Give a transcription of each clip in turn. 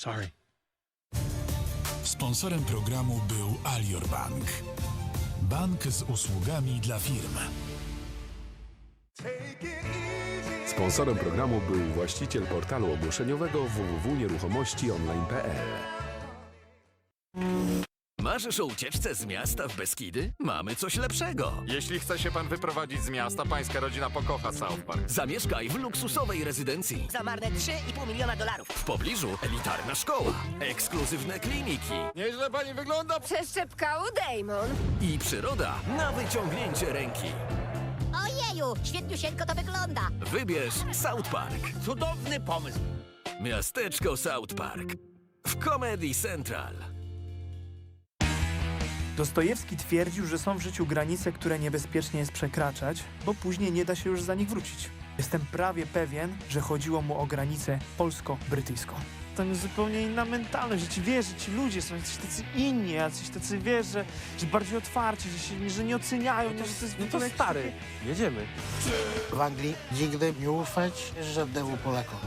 Sorry. Sponsorem programu był Alior Bank. Bank z usługami dla firm. Sponsorem programu był właściciel portalu ogłoszeniowego www.nieruchomościonline.pl. Marzysz o ucieczce z miasta w Beskidy? Mamy coś lepszego. Jeśli chce się pan wyprowadzić z miasta, pańska rodzina pokocha South Park. Zamieszkaj w luksusowej rezydencji. Za marne 3,5 miliona dolarów. W pobliżu elitarna szkoła, ekskluzywne kliniki Nieźle pani wygląda. Przeszczepka u Damon. i przyroda na wyciągnięcie ręki. Ojeju, świetniusieńko to wygląda. Wybierz South Park. Cudowny pomysł. Miasteczko South Park. W Comedy Central. Dostojewski twierdził, że są w życiu granice, które niebezpiecznie jest przekraczać, bo później nie da się już za nich wrócić. Jestem prawie pewien, że chodziło mu o granicę polsko-brytyjską. Tam jest zupełnie inna mentalność, że ci wiesz, że ci ludzie są jacyś tacy inni, jacyś tacy wiesz, że, że bardziej otwarci, że, się, że nie oceniają, nie, że to jest No to stary, jedziemy. W Anglii nigdy nie ufać żadnemu Polakowi.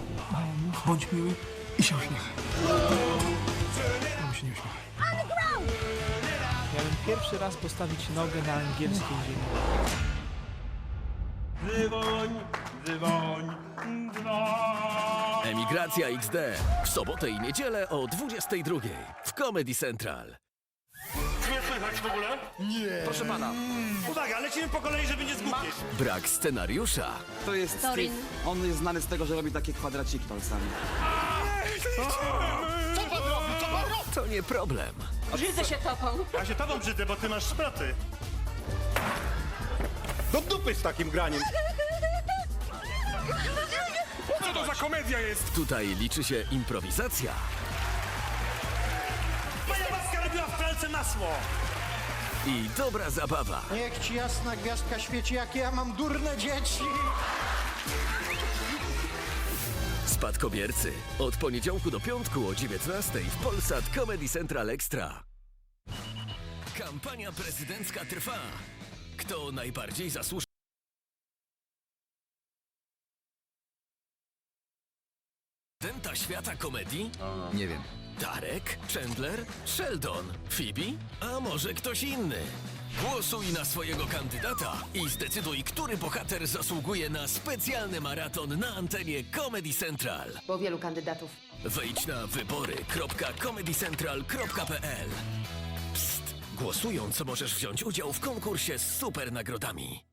Bądź miły i się uśmiechaj. On się nie uśmiecha. Pierwszy raz postawić nogę na angielskiej ziemi. Emigracja XD. W sobotę i niedzielę o 22 w Comedy Central. Proszę pana. Uwaga, lecimy po kolei, żeby nie zgubić. Brak scenariusza To jest Steve. On jest znany z tego, że robi takie kwadraciki palcami. to nie problem. Brzydzę się topą. Ja się tobą brzydzę, bo ty masz szproty. Do dupy z takim graniem. Co to za komedia jest? Tutaj liczy się improwizacja Moja babka robiła w pralce masło. i dobra zabawa. Niech ci jasna gwiazdka świeci, jakie ja mam durne dzieci. Spadkobiercy. Od poniedziałku do piątku o 19 w Polsat Comedy Central Extra. Kampania prezydencka trwa. Kto najbardziej zasłuży? Prezydenta świata komedii? Nie wiem. Darek? Chandler? Sheldon? Phoebe? A może ktoś inny? Głosuj na swojego kandydata i zdecyduj, który bohater zasługuje na specjalny maraton na antenie Comedy Central. Bo wielu kandydatów. Wejdź na wybory.comedycentral.pl Psst! Głosując możesz wziąć udział w konkursie z super nagrodami.